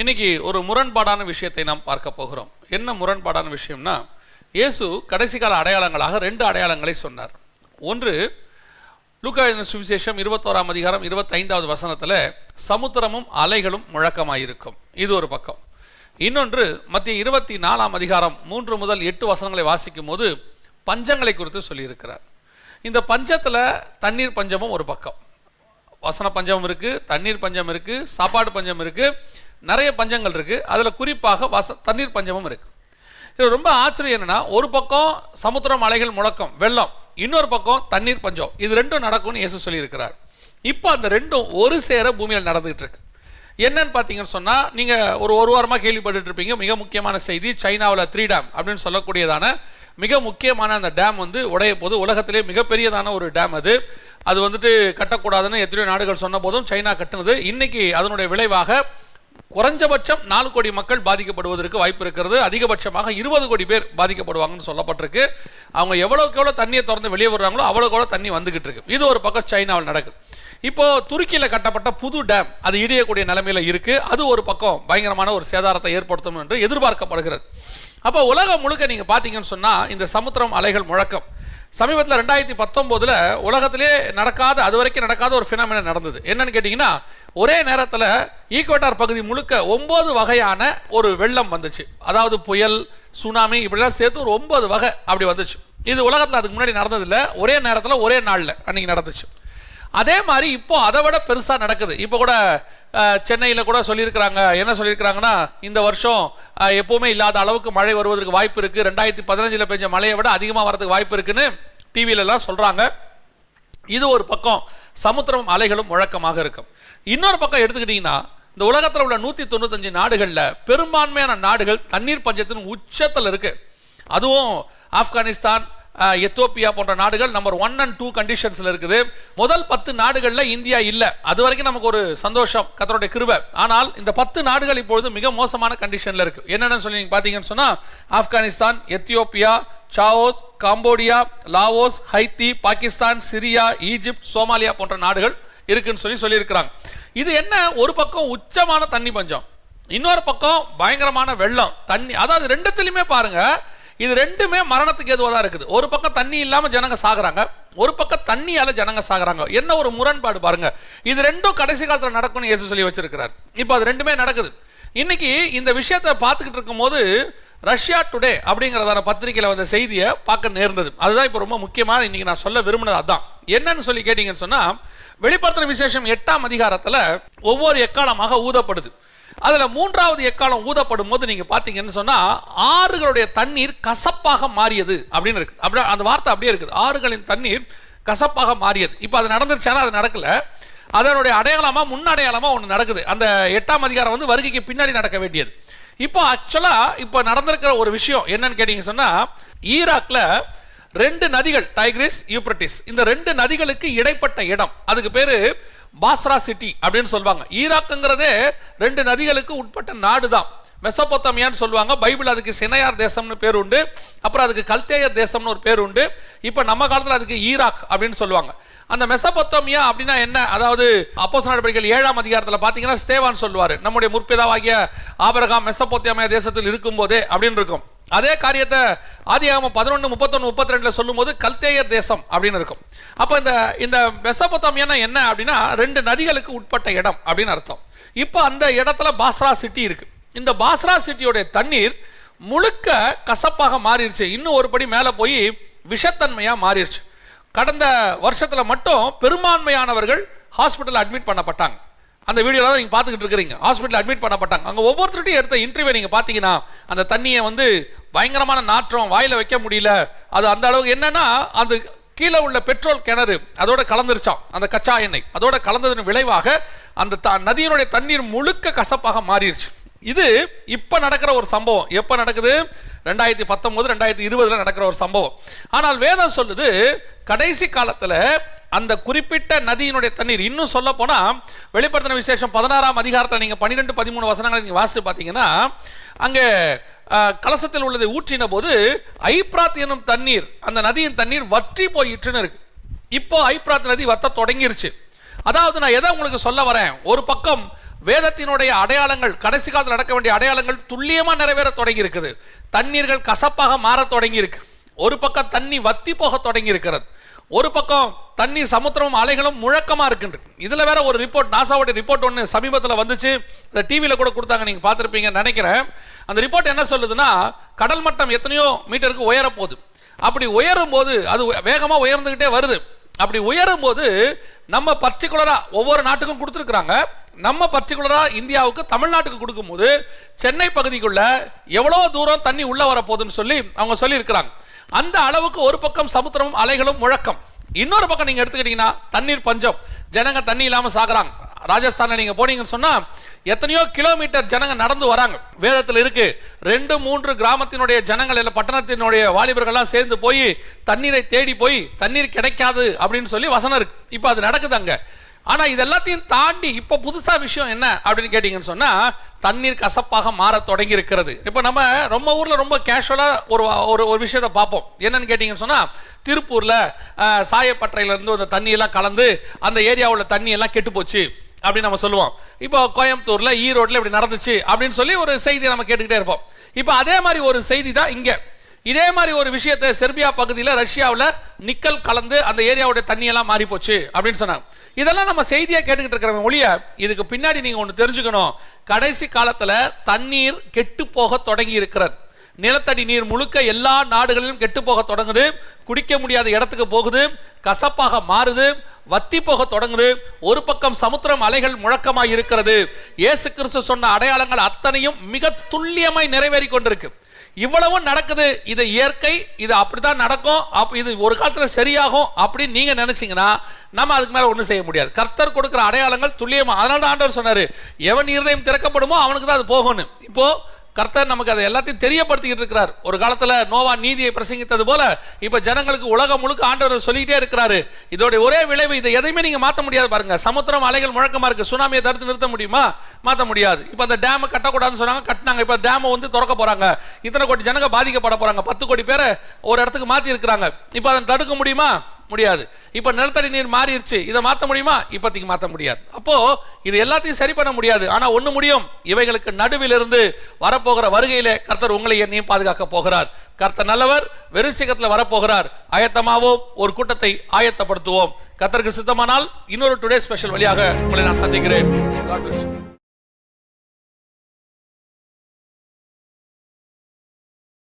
இன்னைக்கு ஒரு முரண்பாடான விஷயத்தை நாம் பார்க்க போகிறோம். என்ன முரண்பாடான விஷயம்னா இயேசு கடைசி கால அடையாளங்களாக ரெண்டு அடையாளங்களை சொன்னார். ஒன்று லூக்கா சுவிசேஷம் இருபத்தோராம் அதிகாரம் இருபத்தைந்தாவது வசனத்தில் சமுத்திரமும் அலைகளும் முழக்கமாயிருக்கும். இது ஒரு பக்கம். இன்னொன்று மத்திய இருபத்தி நாலாம் அதிகாரம் மூன்று முதல் எட்டு வசனங்களை வாசிக்கும் போது பஞ்சங்களை குறித்து சொல்லியிருக்கிறார். இந்த பஞ்சத்தில் தண்ணீர் பஞ்சமும் ஒரு பக்கம். வசன பஞ்சம் இருக்குது தண்ணீர் பஞ்சம் இருக்குது சாப்பாடு பஞ்சம் இருக்குது நிறைய பஞ்சங்கள் இருக்குது அதில் குறிப்பாக வச தண்ணீர் பஞ்சமும் இருக்குது இது ரொம்ப ஆச்சரியம் என்னென்னா ஒரு பக்கம் சமுத்திரம் அலைகள் முழக்கம் வெள்ளம் இன்னொரு பக்கம் தண்ணீர் பஞ்சம். இது ரெண்டும் நடக்கும்னு இயேசு சொல்லியிருக்கிறார். இப்போ அந்த ரெண்டும் ஒரு சேர பூமியில் நடந்துகிட்டு இருக்கு. என்னன்னு பார்த்தீங்கன்னு சொன்னால் நீங்கள் ஒரு ஒரு வாரமாக கேள்விப்பட்டுட்டு இருப்பீங்க. மிக முக்கியமான செய்தி சைனாவில் த்ரீ டேம் அப்படின்னு சொல்லக்கூடியதான மிக முக்கியமான அந்த டேம் வந்து உடைய போது உலகத்திலே மிகப்பெரியதான ஒரு டேம் அது. அது வந்துட்டு கட்டக்கூடாதுன்னு எத்தனையோ நாடுகள் சொன்ன போதும் சைனா கட்டினது. இன்னைக்கு அதனுடைய விளைவாக குறைஞ்சபட்சம் நாலு கோடி மக்கள் பாதிக்கப்படுவதற்கு வாய்ப்பு இருக்கிறது. அதிகபட்சமாக இருபது கோடி பேர் பாதிக்கப்படுவாங்கன்னு சொல்லப்பட்டிருக்கு. அவங்க எவ்வளோக்கு எவ்வளோ தண்ணியை திறந்து வெளியே வர்றாங்களோ அவ்வளோக்கு எவ்வளோ தண்ணி வந்துகிட்டு இருக்கு. இது ஒரு பக்கம் சைனாவில் நடக்குது. இப்போ துருக்கியில் கட்டப்பட்ட புது டேம் அது இடியக்கூடிய நிலைமையில் இருக்கு. அது ஒரு பக்கம் பயங்கரமான ஒரு சேதாரத்தை ஏற்படுத்தும் என்று எதிர்பார்க்கப்படுகிறது. அப்போ உலகம் முழுக்க நீங்கள் பார்த்தீங்கன்னு சொன்னால் இந்த சமுத்திரம் அலைகள் முழக்கம். சமீபத்தில் ரெண்டாயிரத்தி பத்தொம்போதில் உலகத்திலே நடக்காத அது வரைக்கும் நடக்காத ஒரு ஃபினாமினா நடந்தது. என்னன்னு கேட்டிங்கன்னா ஒரே நேரத்தில் ஈக்குவேட்டார் பகுதி முழுக்க ஒம்பது வகையான ஒரு வெள்ளம் வந்துச்சு. அதாவது புயல் சுனாமி இப்படிலாம் சேர்த்து ஒரு ஒம்பது வகை அப்படி வந்துச்சு. இது உலகத்தில் அதுக்கு முன்னாடி நடந்ததில்லை. ஒரே நேரத்தில் ஒரே நாளில் அன்னைக்கு நடந்துச்சு. அதே மாதிரி இப்போ அதை விட பெருசாக நடக்குது. இப்போ கூட சென்னையில் கூட சொல்லியிருக்கிறாங்க. என்ன சொல்லியிருக்கிறாங்கன்னா இந்த வருஷம் எப்போவுமே இல்லாத அளவுக்கு மழை வருவதற்கு வாய்ப்பு இருக்குது ரெண்டாயிரத்தி பதினஞ்சில் பெஞ்ச மழையை விட அதிகமாக வரதுக்கு வாய்ப்பு இருக்குன்னு டிவியிலலாம் சொல்கிறாங்க இது ஒரு பக்கம் சமுத்திரம் அலைகளும் முழக்கமாக இருக்கும். இன்னொரு பக்கம் எடுத்துக்கிட்டிங்கன்னா இந்த உலகத்தில் உள்ள நூற்றி தொண்ணூத்தஞ்சு நாடுகளில் பெரும்பான்மையான நாடுகள் தண்ணீர் பஞ்சத்தின் உச்சத்தில் இருக்குது அதுவும் ஆப்கானிஸ்தான் எத்தோப்பியா போன்ற நாடுகள் நம்பர் ஒன் அண்ட் டூ கண்டிஷன்ஸில் இருக்குது. முதல் பத்து நாடுகளில் இந்தியா இல்லை. அது வரைக்கும் நமக்கு ஒரு சந்தோஷம் கத்தருடைய கிருபை. ஆனால் இந்த பத்து நாடுகள் இப்பொழுது மிக மோசமான கண்டிஷனில் இருக்கு. என்னென்னு சொல்லி நீங்கள் பார்த்தீங்கன்னு சொன்னால் Afghanistan Ethiopia சாவோஸ் Cambodia Laos Haiti Pakistan Syria Egypt Somalia போன்ற நாடுகள் இருக்குன்னு சொல்லி சொல்லியிருக்கிறாங்க. இது என்ன? ஒரு பக்கம் உச்சமான தண்ணி பஞ்சம் இன்னொரு பக்கம் பயங்கரமான வெள்ளம் தண்ணி. அதாவது ரெண்டுத்துலையுமே பாருங்கள் இது ரெண்டுமே மரணத்துக்கு எதுவாக தான் இருக்குது. ஒரு பக்கம் தண்ணி இல்லாமல் ஜனங்க சாகுறாங்க. ஒரு பக்கம் தண்ணியால் ஜனங்க சாகுறாங்க. என்ன ஒரு முரண்பாடு பாருங்க. இது ரெண்டும் கடைசி காலத்தில் நடக்கும்னு இயேசு சொல்லி வச்சிருக்கிறார். இப்போ அது ரெண்டுமே நடக்குது. இன்னைக்கு இந்த விஷயத்தை பார்த்துக்கிட்டு இருக்கும்போது ரஷ்யா டுடே அப்படிங்கிறதான பத்திரிக்கையில் வந்த செய்தியை பார்க்க நேர்ந்தது. அதுதான் இப்போ ரொம்ப முக்கியமான இன்னைக்கு நான் சொல்ல விரும்பினது அதான். என்னன்னு சொல்லி கேட்டீங்கன்னு சொன்னால் வெளிப்படுத்தின விசேஷம் எட்டாம் அதிகாரத்தில் ஒவ்வொரு எக்காலமாக ஊதப்படுது. அதில் மூன்றாவது எக்காலம் ஊதப்படும் போது நீங்கள் பார்த்தீங்கன்னு சொன்னால் ஆறுகளுடைய தண்ணீர் கசப்பாக மாறியது அப்படின்னு இருக்கு. அப்படி அந்த வார்த்தை அப்படியே இருக்குது. ஆறுகளின் தண்ணீர் கசப்பாக மாறியது. இப்போ அது நடந்துருச்சானா அது நடக்கலை. அதனுடைய அடையாளமாக முன் அடையாளமாக ஒன்று நடக்குது. அந்த எட்டாம் அதிகாரம் வந்து வருகைக்கு பின்னாடி நடக்க வேண்டியது. இப்போ ஆக்சுவலாக இப்போ நடந்திருக்கிற ஒரு விஷயம் என்னன்னு கேட்டிங்க சொன்னால் ஈராக்கில் ரெண்டு நதிகள் டைக்ரிஸ் யூப்ரட்டிஸ் இந்த ரெண்டு நதிகளுக்கு இடைப்பட்ட இடம். அதுக்கு பேர் பாஸ்ரா சிட்டி அப்படின்னு சொல்லுவாங்க ஈராக்குங்கிறதே ரெண்டு நதிகளுக்கு உட்பட்ட நாடு தான் மெசபோத்தமியான்னு சொல்லுவாங்க பைபிள் அதுக்கு சினையார் தேசம்னு பேர் உண்டு. அப்புறம் அதுக்கு கல்தேயர் தேசம்னு ஒரு பேர் உண்டு. இப்போ நம்ம காலத்தில் அதுக்கு ஈராக் அப்படின்னு சொல்லுவாங்க அந்த மெசபத்தோமியா அப்படின்னா என்ன? அதாவது அப்போஸ் நடவடிக்கைகள் ஏழாம் அதிகாரத்தில் பார்த்தீங்கன்னா ஸ்தேவான் சொல்லுவார். நம்முடைய முற்பிதாவாகிய ஆபரகாம் மெசபொத்தமியா தேசத்தில் இருக்கும்போதே அப்படின்னு இருக்கும். அதே காரியத்தை ஆதியாகமம் பதினொன்று முப்பத்தொன்று முப்பத்தி ரெண்டில் சொல்லும்போது கல்தேயர் தேசம் அப்படின்னு இருக்கும். அப்போ இந்த இந்த மெசபொத்தமியானா என்ன அப்படின்னா ரெண்டு நதிகளுக்கு உட்பட்ட இடம் அப்படின்னு அர்த்தம். இப்போ அந்த இடத்துல பாஸ்ரா சிட்டி இருக்குது இந்த பாஸ்ரா சிட்டியோடைய தண்ணீர் முழுக்க கசப்பாக மாறிடுச்சு இன்னும் ஒரு படி மேலே போய் விஷத்தன்மையாக மாறிடுச்சு கடந்த வருஷத்தில் மட்டும் பெரும்பான்மையானவர்கள் ஹாஸ்பிட்டலில் அட்மிட் பண்ணப்பட்டாங்க. அந்த வீடியோவில் தான் நீங்கள் பார்த்துக்கிட்டு இருக்கிறீங்க. ஹாஸ்பிட்டலில் அட்மிட் பண்ணப்பட்டாங்க. அங்கே ஒவ்வொருத்தருட்டையும் எடுத்த இன்டர்வியூ நீங்கள் பார்த்தீங்கன்னா அந்த தண்ணியை வந்து பயங்கரமான நாற்றம் வாயில் வைக்க முடியல. அது அந்த அளவுக்கு என்னென்னா அது கீழே உள்ள பெட்ரோல் கிணறு அதோட கலந்துருச்சாம். அந்த கச்சா எண்ணெய் அதோட கலந்ததன் விளைவாக அந்த த நதியினுடைய தண்ணீர் முழுக்க கசப்பாக மாறிடுச்சு இது இப்போ நடக்கிற ஒரு சம்பவம். எப்போ நடக்குது? ரெண்டாயிரத்தி பத்தொம்போது ரெண்டாயிரத்தி இருபதில் நடக்கிற ஒரு சம்பவம். ஆனால் வேதம் சொல்லுது கடைசி காலத்தில் அந்த குறிப்பிட்ட நதியினுடைய தண்ணீர் இன்னும் சொல்ல போனால் வெளிப்படுத்தின விசேஷம் பதினாறாம் அதிகாரத்தில் நீங்கள் பன்னிரெண்டு பதிமூணு வசனங்களை நீங்கள் வாசித்து பார்த்தீங்கன்னா அங்கே கலசத்தில் உள்ளதை ஊற்றின போது ஐப்ராத் எனும் தண்ணீர் அந்த நதியின் தண்ணீர் வற்றி போயிட்டுன்னு இருக்கு. இப்போ ஐப்ராத் நதி வத்த தொடங்கிருச்சு. அதாவது நான் எதை உங்களுக்கு சொல்ல வரேன்? ஒரு பக்கம் வேதத்தினுடைய அடையாளங்கள் கடைசி காலத்தில் நடக்க வேண்டிய அடையாளங்கள் துல்லியமாக நிறைவேற தொடங்கி இருக்குது தண்ணீர்கள் கசப்பாக மாற தொடங்கி இருக்கு ஒரு பக்கம் தண்ணி வத்தி போக தொடங்கி இருக்கிறது ஒரு பக்கம் தண்ணி சமுத்திரமும் அலைகளும் முழக்கமாக இருக்கின்றது இதில் வேற ஒரு ரிப்போர்ட் நாசாவுடைய ரிப்போர்ட் ஒன்று சமீபத்தில் வந்துச்சு. இந்த டிவியில் கூட கொடுத்தாங்க நீங்கள் பார்த்துருப்பீங்கன்னு நினைக்கிறேன். அந்த ரிப்போர்ட் என்ன சொல்லுதுன்னா கடல் மட்டம் எத்தனையோ மீட்டருக்கு உயரப்போகுது. போகுது அப்படி உயரும் போது அது வேகமாக உயர்ந்துக்கிட்டே வருது. அப்படி உயரும் போது நம்ம பர்டிகுலராக ஒவ்வொரு நாட்டுக்கும் கொடுத்துருக்குறாங்க. நம்ம பர்டிகுலராக இந்தியாவுக்கு தமிழ்நாட்டுக்கு கொடுக்கும்போது சென்னை பகுதிக்குள்ள எவ்வளோ தூரம் தண்ணி உள்ளே வரப்போகுதுன்னு சொல்லி அவங்க சொல்லியிருக்கிறாங்க. அந்த அளவுக்கு ஒரு பக்கம் சமுத்திரமும் அலைகளும் முழக்கம். இன்னொரு பக்கம் நீங்கள் எடுத்துக்கிட்டீங்கன்னா தண்ணீர் பஞ்சம். ஜனங்க தண்ணி இல்லாமல் சாகுறாங்க. ராஜஸ்தானில் நீங்கள் போனீங்கன்னு சொன்னால் எத்தனையோ கிலோமீட்டர் ஜனங்க நடந்து வராங்க. வேதத்தில் இருக்கு ரெண்டு மூன்று கிராமத்தினுடைய ஜனங்கள் இல்லை பட்டணத்தினுடைய வாலிபர்கள்லாம் சேர்ந்து போய் தண்ணீரை தேடி போய் தண்ணீர் கிடைக்காது அப்படின்னு சொல்லி வசனம் இருக்கு. இப்போ அது நடக்குது அங்கே. ஆனால் இது எல்லாத்தையும் தாண்டி இப்போ புதுசாக விஷயம் என்ன அப்படின்னு கேட்டீங்கன்னு சொன்னால் தண்ணீர் கசப்பாக மாற தொடங்கி இருக்கிறது இப்போ நம்ம ரொம்ப ஊரில் ரொம்ப கேஷுவலாக ஒரு ஒரு ஒரு விஷயத்தை பார்ப்போம். என்னன்னு கேட்டிங்கன்னு சொன்னால் திருப்பூரில் சாயப்பட்டறையிலேருந்து அந்த தண்ணியெல்லாம் கலந்து அந்த ஏரியாவில் தண்ணியெல்லாம் கெட்டு போச்சு அப்படின்னு நம்ம சொல்லுவோம். இப்போ கோயம்புத்தூரில் ஈரோட்டில் இப்படி நடந்துச்சு அப்படின்னு சொல்லி ஒரு செய்தி நம்ம கேட்டுக்கிட்டே இருப்போம். இப்போ அதே மாதிரி ஒரு செய்தி தான் இங்கே. இதே மாதிரி ஒரு விஷயத்தை செர்பியா பகுதியில் ரஷ்யாவில் நிக்கல் கலந்து அந்த ஏரியாவுடைய தண்ணியெல்லாம் மாறி போச்சு அப்படின்னு சொன்னாங்க. இதெல்லாம் நம்ம செய்தியாக கேட்டுக்கிட்டு இருக்கிறவங்க ஒழிய இதுக்கு பின்னாடி நீங்கள் ஒன்று தெரிஞ்சுக்கணும். கடைசி காலத்தில் தண்ணீர் கெட்டு போக தொடங்கி இருக்கிறது நிலத்தடி நீர் முழுக்க எல்லா நாடுகளிலும் கெட்டு போக தொடங்குது. குடிக்க முடியாத இடத்துக்கு போகுது. கசப்பாக மாறுது. வத்தி போக தொடங்குது. ஒரு பக்கம் சமுத்திரம் அலைகள் முழக்கமாய் இருக்கிறது. இயேசு கிறிஸ்து சொன்ன அடையாளங்கள் அத்தனையும் மிக துல்லியமாய் நிறைவேறி கொண்டிருக்கு. இவ்வளவும் நடக்குது இது இயற்கை இது அப்படித்தான் நடக்கும் அப் இது ஒரு காலத்தில் சரியாகும் அப்படின்னு நீங்கள் நினச்சிங்கன்னா நம்ம அதுக்கு மேலே ஒன்றும் செய்ய முடியாது. கர்த்தர் கொடுக்குற அடையாளங்கள் துல்லியமாக அதனால தான் ஆண்டவர் சொன்னார் எவன் இருதயம் திறக்கப்படுமோ அவனுக்கு தான் அது போகணும் இப்போது கர்த்தர் நமக்கு அதை எல்லாத்தையும் தெரியப்படுத்திக்கிட்டு இருக்கிறார். ஒரு காலத்தில் நோவா நீதியை பிரசங்கித்தது போல இப்போ ஜனங்களுக்கு உலகம் முழுக்க ஆண்டவர் சொல்லிக்கிட்டே இருக்கிறாரு. இதோடைய ஒரே விளைவு இதை எதையுமே நீங்கள் மாற்ற முடியாது பாருங்க. சமுத்திரம் அலைகள் முழக்கமாக இருக்கு. சுனாமியை தடுத்து நிறுத்த முடியுமா? மாற்ற முடியாது. இப்போ அந்த டேமை கட்டக்கூடாதுன்னு சொன்னாங்க கட்டினாங்க. இப்போ டேமை வந்து திறக்க போகிறாங்க இத்தனை கோடி ஜனங்க பாதிக்கப்பட போகிறாங்க பத்து கோடி பேரை ஒரு இடத்துக்கு மாற்றி இருக்கிறாங்க. இப்போ அதை தடுக்க முடியுமா? முடியாது. இப்போ நிலத்தடி நீர் மாறிடுச்சு இதை மாற்ற முடியுமா? இப்போதைக்கு மாற்ற முடியாது. அப்போது இது எல்லாத்தையும் சரி பண்ண முடியாது. ஆனால் ஒன்று முடியும். இவைகளுக்கு நடுவில் இருந்து வரப்போகிற வருகையிலே கர்த்தர் உங்களை என்னையும் பாதுகாக்க போகிறார். கர்த்தர் நல்லவர் வெறுசிகத்துல வரப்போகிறார். ஆயத்தமாவோம். ஒரு கூட்டத்தை ஆயத்தப்படுத்துவோம். கர்த்தருக்கு சித்தமானால் இன்னொரு டுடே ஸ்பெஷல் வழியாக உங்களை நான் சந்திக்கிறேன்.